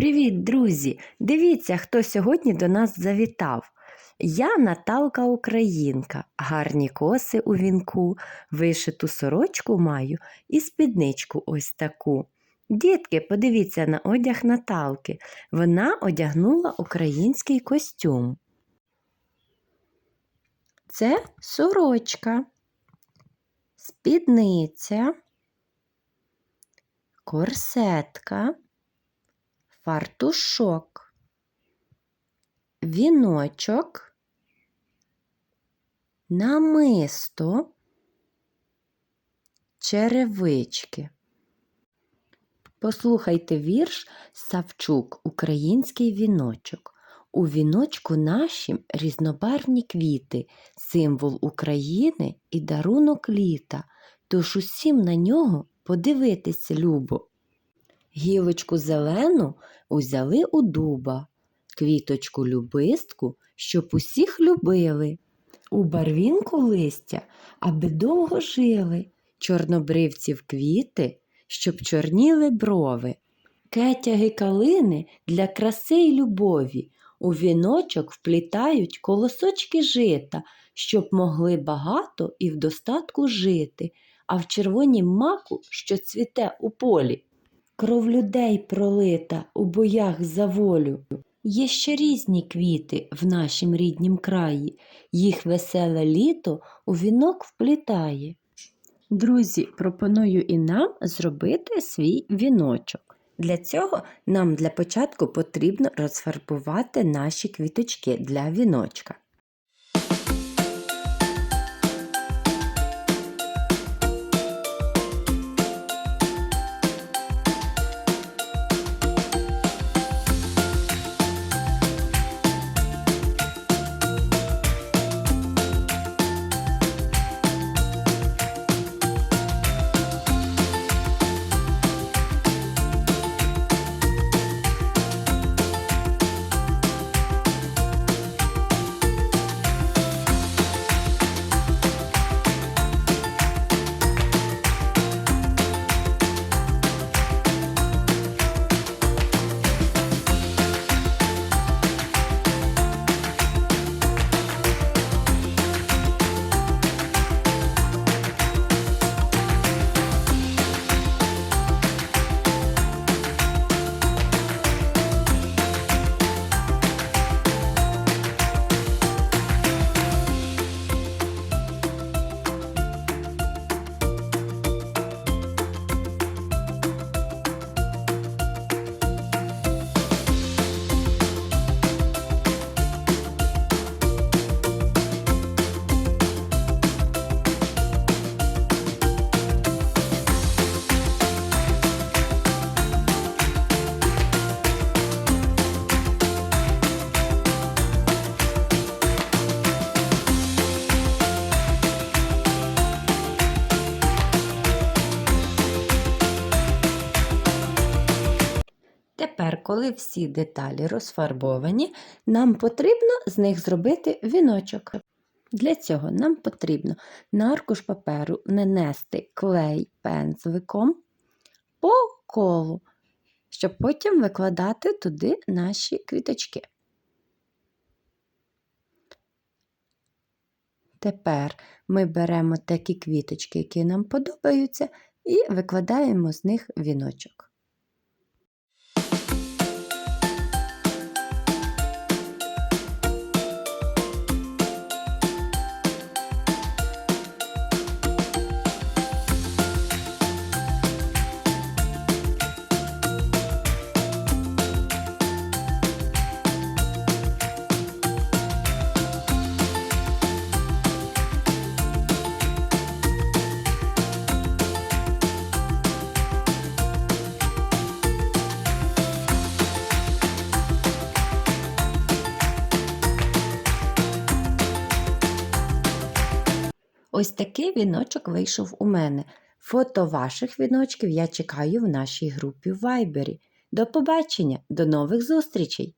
Привіт, друзі! Дивіться, хто сьогодні до нас завітав. Я Наталка Українка, гарні коси у вінку, вишиту сорочку маю і спідничку ось таку. Дітки, подивіться на одяг Наталки. Вона одягнула український костюм. Це сорочка, спідниця, корсетка фартушок, віночок, намисто, черевички. Послухайте вірш Савчук Український віночок. У віночку нашім різнобарвні квіти, символ України і дарунок літа, тож усім на нього подивитись любо. Гілочку зелену узяли у дуба, квіточку любистку, щоб усіх любили. У барвінку листя, аби довго жили, чорнобривців квіти, щоб чорніли брови. Кетяги калини для краси й любові, у віночок вплітають колосочки жита, щоб могли багато і в достатку жити, а в червонім маку, що цвіте у полі, Кров людей пролита у боях за волю. Є ще різні квіти в нашім ріднім краї, їх веселе літо у вінок вплітає. Друзі, пропоную і нам зробити свій віночок. Для цього нам для початку потрібно розфарбувати наші квіточки для віночка. Тепер, коли всі деталі розфарбовані, нам потрібно з них зробити віночок. Для цього нам потрібно на аркуш паперу нанести клей пензликом по колу, щоб потім викладати туди наші квіточки. Тепер ми беремо такі квіточки, які нам подобаються, і викладаємо з них віночок. Ось такий віночок вийшов у мене. Фото ваших віночків я чекаю в нашій групі в Вайбері. До побачення, до нових зустрічей!